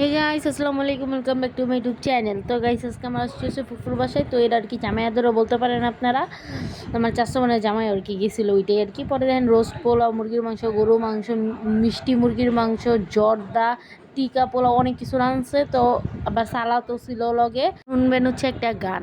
হে guys আসসালামু আলাইকুম welcome back to my YouTube channel তো গাইস আজকে আমার আসছে হচ্ছে ফুফুর বাসায়। তো এটা আর কি জামাই আদরও বলতে পারেন আপনারা। আমার চারশো মানে জামাই আর কি গেছিল ওইটাই আর কি। পরে দেখেন রোস্ট পোলাও, মুরগির মাংস গরু মাংস, মিষ্টি মুরগির মাংস, জর্দা, টিকা পোলাও অনেক কিছু রাঁধছে তো আবার সালাদও ছিল লগে। শুনবেন হচ্ছে একটা গান।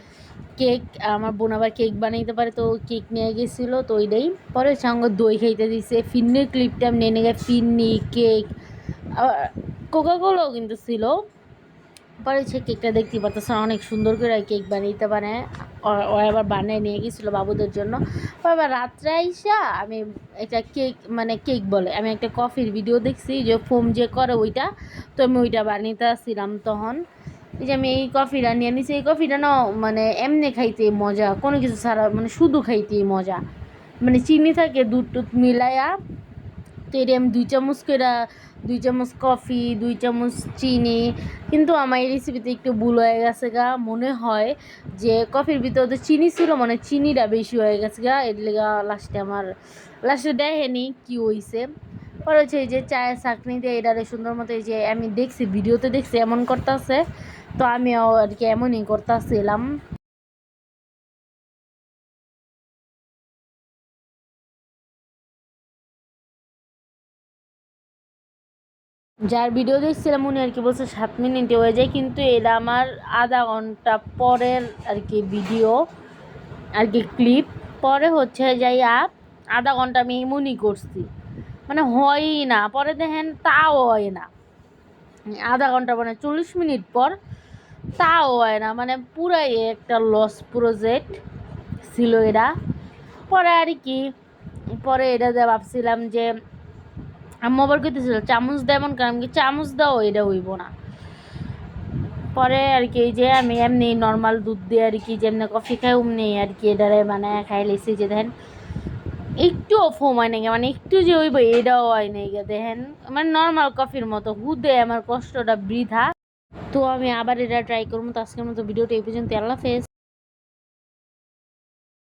কেক আমার বোন আবার কেক বানাইতে পারে, তো কেক নিয়ে গেছিল, তো ওইটাই। পরে সঙ্গে দই খাইতে দিছে, ফিন্নির ক্লিপটা নিয়ে নিয়ে ফিন্নি কেক আবার কোকা কোলাও কিন্তু ছিল। পরে সে কেকটা দেখতে পারতেছে অনেক সুন্দর করে কেক বানাইতে পারে। ও- আবার বানিয়ে নিয়ে গেছিল বাবুদের জন্য। আবার রাত্রে আইসা আমি একটা কেক মানে কেক বলে, আমি একটা কফির ভিডিও দেখছি, যে ফোম যে করে ওইটা, তো আমি ওইটা বানিয়ে আসছিলাম তখন। এই যে আমি এই কফিটা নিয়ে নিছি, এই কফিটা না মানে এমনি খাইতে মজা, কোনো কিছু ছাড়া মানে শুধু খাইতেই মজা। মানে চিনি থাকে দুধ টুধ মিলাইয়া তো এটা আমি দুই চামচ করে দুই চামচ কফি, দুই চামচ চিনি, কিন্তু আমার এই রেসিপিতে একটু ভুল হয়ে গেছে গা, মনে হয় যে কফির ভিতরে তো চিনি ছিল মানে চিনিটা বেশি হয়ে গেছে গা, এর লেগা লাস্টে আমার লাস্টে দেখেনি কি হইছে। পরে হচ্ছে এই যে চায়ের চাকনি দিয়ে এটারে সুন্দর মতো এই যে আমি দেখছি, ভিডিওতে দেখছি, এমন করতেছে। তো আমিও আর কি এমনই করতেছিলাম। যার ভিডিও দেখছিলাম, উনি আর কি বলছে, সাত মিনিটে হয়ে যায়, কিন্তু এটা আমার আধা ঘণ্টা পরের আর কি ভিডিও আর কি ক্লিপ পরে হচ্ছে যাইয়া আধা ঘণ্টা আমি এমনই করছি। মানে হয়ই না, পরে দেখেন তাও হয় না। আধা ঘণ্টা মানে চল্লিশ মিনিট পর তাও হয় না মানে পুরাই একটা লস প্রজেক্ট ছিল এরা পরে আর কি, পরে এটা দিয়ে ভাবছিলাম যে আম্মু আবার চামচ দেয় এমন কারণ কি চামচ দাও, এটা হইব না। পরে আর কি যে আমি এমনি নর্মাল দুধ দিয়ে আর কি, যেমনি কফি খাই, অমনি আর কি এটারে মানে খাই লেছি যে দেখেন একটুও ফোম হয় নাকি মানে একটু যে হইব, এটাও হয় গে, দেখেন। মানে নর্মাল কফির মতো, হুদে আমার কষ্টটা বৃথা। তো আমি আবার এটা ট্রাই করব। তো আজকের মতো ভিডিওটা এই পর্যন্ত। আল্লাহ হাফেজ।